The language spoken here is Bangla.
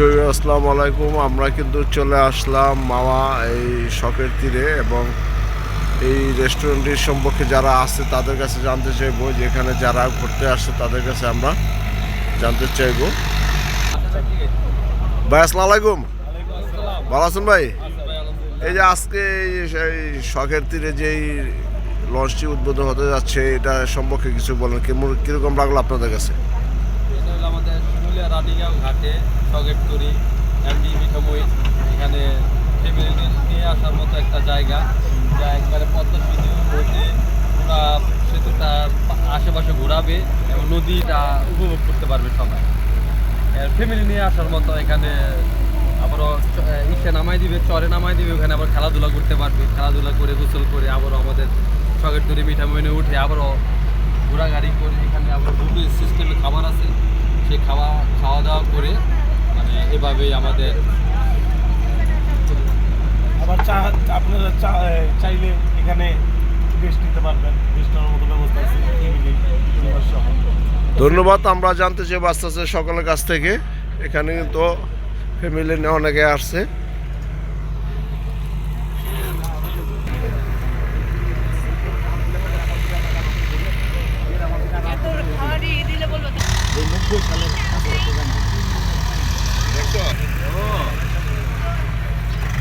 আসসালামু আলাইকুম। আমরা কিন্তু চলে আসলাম মামা এই শখের তীরে এবং এই রেস্টুরেন্টটির সম্পর্কে যারা আছে তাদের কাছে জানতে চাইব, যেখানে যারা ঘুরতে আসছে তাদের কাছে আমরা জানতে চাইব। ভাই, আসসালামু আলাইকুম। ভালো আছেন ভাই? এই যে আজকে এই- শখের তীরে যেই লঞ্চটি উদ্বোধন হতে যাচ্ছে, এটা সম্পর্কে কিছু বলেন। কেমন কীরকম লাগল আপনাদের কাছে? আমাদের ঘাটে সগেট তরি এমডি মিঠামই এখানে ফ্যামিলি নিয়ে আসার মতো একটা জায়গা, যা একবারে পদ্মা সেতু নদী পুরা সেতুটা আশেপাশে ঘোরাবে এবং নদীটা উপভোগ করতে পারবে সবাই। ফ্যামিলি নিয়ে আসার মতো এখানে আবারও ইসে নামাই দিবে, চরে নামাই দিবে, ওখানে আবার খেলাধুলা করতে পারবে, খেলাধুলা করে গোসল করে আবারও আমাদের সগের তরি মিঠামইনে উঠে আবারও ঘোরাগাড়ি করে এখানে আবার বুফে সিস্টেমে খাবার আছে, সেই খাওয়া খাওয়া দাওয়া করে এভাবেই আমাদের আবার চা আপনারা চা চাইলে এখানে রেস্ট নিতে পারবেন। রেস্ট নেওয়ার মতো ব্যবস্থা আছে ফ্যামিলি ধন্যবাদ আমরা জানতে চাই আস্তে সকলের কাছ থেকে। এখানে কিন্তু ফ্যামিলি নিয়ে অনেকে আসছে। এত